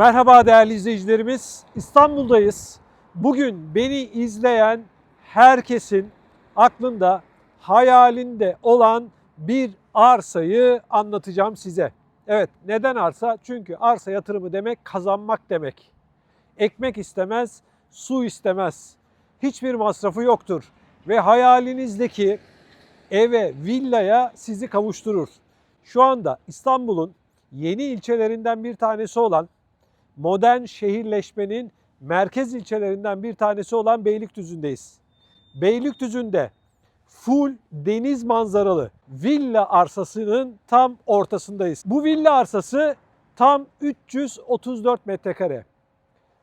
Merhaba değerli izleyicilerimiz. İstanbul'dayız. Bugün beni izleyen herkesin aklında, hayalinde olan bir arsayı anlatacağım size. Evet, neden arsa? Çünkü arsa yatırımı demek kazanmak demek. Ekmek istemez, su istemez. Hiçbir masrafı yoktur ve hayalinizdeki eve, villaya sizi kavuşturur. Şu anda İstanbul'un yeni ilçelerinden bir tanesi olan modern şehirleşmenin merkez ilçelerinden bir tanesi olan Beylikdüzü'ndeyiz. Beylikdüzü'nde full deniz manzaralı villa arsasının tam ortasındayız. Bu villa arsası tam 334 metrekare.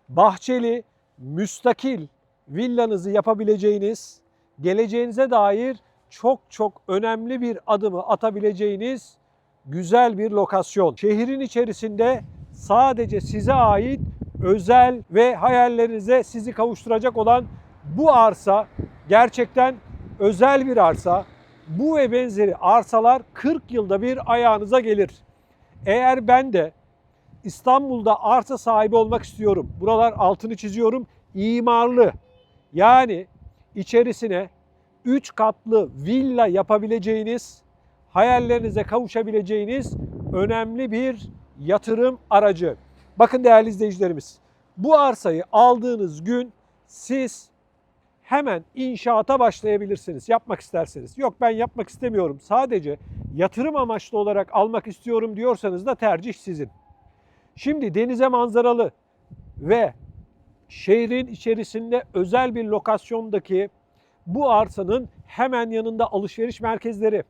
Bahçeli, müstakil villanızı yapabileceğiniz, geleceğinize dair çok çok önemli bir adımı atabileceğiniz güzel bir lokasyon. Şehrin içerisinde sadece size ait özel ve hayallerinize sizi kavuşturacak olan bu arsa gerçekten özel bir arsa. Bu ve benzeri arsalar 40 yılda bir ayağınıza gelir. Eğer ben de İstanbul'da arsa sahibi olmak istiyorum. Buralar altını çiziyorum. İmarlı. Yani içerisine 3 katlı villa yapabileceğiniz, hayallerinize kavuşabileceğiniz önemli bir yatırım aracı. Bakın değerli izleyicilerimiz, bu arsayı aldığınız gün siz hemen inşaata başlayabilirsiniz yapmak isterseniz. Yok ben yapmak istemiyorum sadece yatırım amaçlı olarak almak istiyorum diyorsanız da tercih sizin. Şimdi denize manzaralı ve şehrin içerisinde özel bir lokasyondaki bu arsanın hemen yanında alışveriş merkezleri,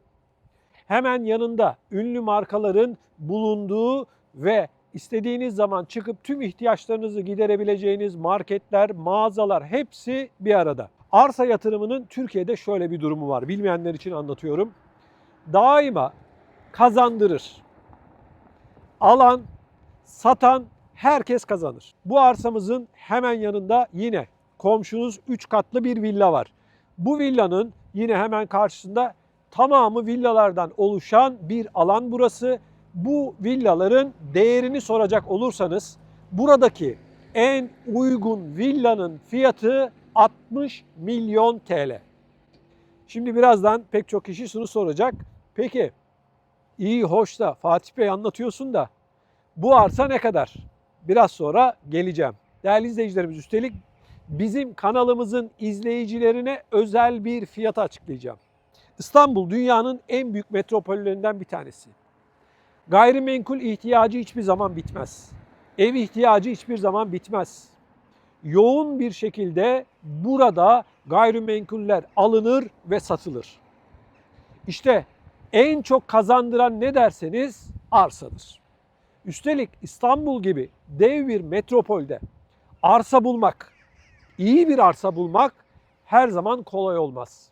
hemen yanında ünlü markaların bulunduğu ve istediğiniz zaman çıkıp tüm ihtiyaçlarınızı giderebileceğiniz marketler, mağazalar hepsi bir arada. Arsa yatırımının Türkiye'de şöyle bir durumu var. Bilmeyenler için anlatıyorum. Daima kazandırır. Alan, satan herkes kazanır. Bu arsamızın hemen yanında yine komşunuz 3 katlı bir villa var. Bu villanın yine hemen karşısında tamamı villalardan oluşan bir alan burası. Bu villaların değerini soracak olursanız buradaki en uygun villanın fiyatı 60 milyon TL. Şimdi birazdan pek çok kişi şunu soracak. Peki iyi hoş da Fatih Bey anlatıyorsun da bu arsa ne kadar? Biraz sonra geleceğim. Değerli izleyicilerimiz üstelik bizim kanalımızın izleyicilerine özel bir fiyat açıklayacağım. İstanbul dünyanın en büyük metropollerinden bir tanesi. Gayrimenkul ihtiyacı hiçbir zaman bitmez. Ev ihtiyacı hiçbir zaman bitmez. Yoğun bir şekilde burada gayrimenkuller alınır ve satılır. İşte en çok kazandıran ne derseniz arsadır. Üstelik İstanbul gibi dev bir metropolde arsa bulmak, iyi bir arsa bulmak her zaman kolay olmaz.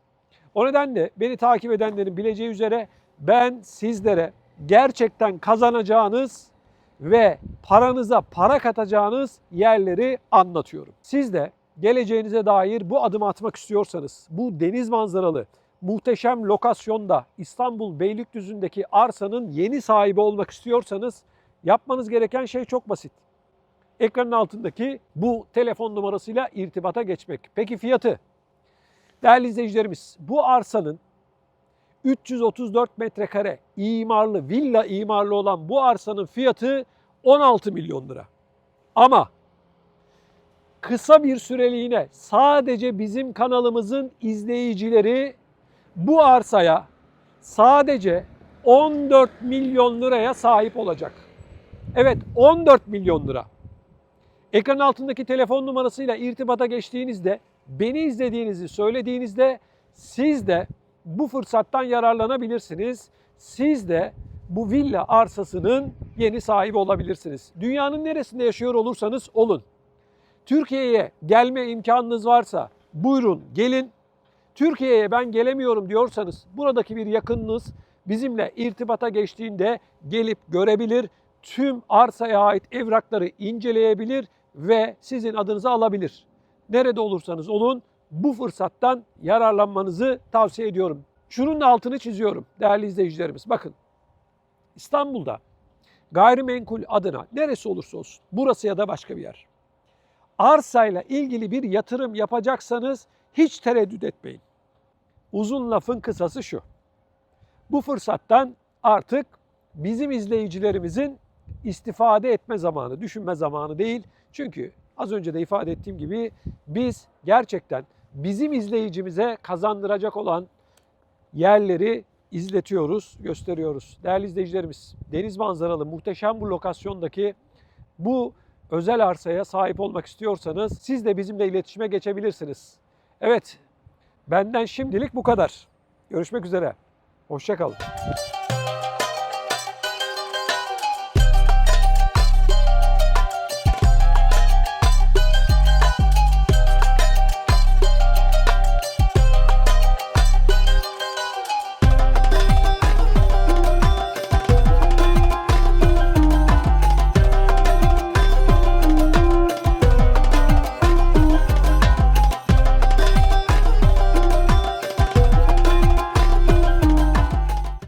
O nedenle beni takip edenlerin bileceği üzere ben sizlere gerçekten kazanacağınız ve paranıza para katacağınız yerleri anlatıyorum. Siz de geleceğinize dair bu adımı atmak istiyorsanız, bu deniz manzaralı, muhteşem lokasyonda İstanbul Beylikdüzü'ndeki arsanın yeni sahibi olmak istiyorsanız yapmanız gereken şey çok basit. Ekranın altındaki bu telefon numarasıyla irtibata geçmek. Peki fiyatı? Değerli izleyicilerimiz, bu arsanın 334 metrekare imarlı, villa imarlı olan bu arsanın fiyatı 16 milyon lira. Ama kısa bir süreliğine sadece bizim kanalımızın izleyicileri bu arsaya sadece 14 milyon liraya sahip olacak. Evet 14 milyon lira. Ekran altındaki telefon numarasıyla irtibata geçtiğinizde, beni izlediğinizi söylediğinizde siz de bu fırsattan yararlanabilirsiniz. Siz de bu villa arsasının yeni sahibi olabilirsiniz. Dünyanın neresinde yaşıyor olursanız olun. Türkiye'ye gelme imkanınız varsa buyurun gelin. Türkiye'ye ben gelemiyorum diyorsanız buradaki bir yakınınız bizimle irtibata geçtiğinde gelip görebilir. Tüm arsaya ait evrakları inceleyebilir ve sizin adınızı alabilir. Nerede olursanız olun bu fırsattan yararlanmanızı tavsiye ediyorum. Şunun altını çiziyorum değerli izleyicilerimiz. Bakın İstanbul'da gayrimenkul adına neresi olursa olsun burası ya da başka bir yer. Arsayla ilgili bir yatırım yapacaksanız hiç tereddüt etmeyin. Uzun lafın kısası şu. Bu fırsattan artık bizim izleyicilerimizin istifade etme zamanı, düşünme zamanı değil. Çünkü az önce de ifade ettiğim gibi biz gerçekten bizim izleyicimize kazandıracak olan yerleri izletiyoruz, gösteriyoruz. Değerli izleyicilerimiz, deniz manzaralı muhteşem bu lokasyondaki bu özel arsaya sahip olmak istiyorsanız siz de bizimle iletişime geçebilirsiniz. Evet, benden şimdilik bu kadar. Görüşmek üzere. Hoşçakalın.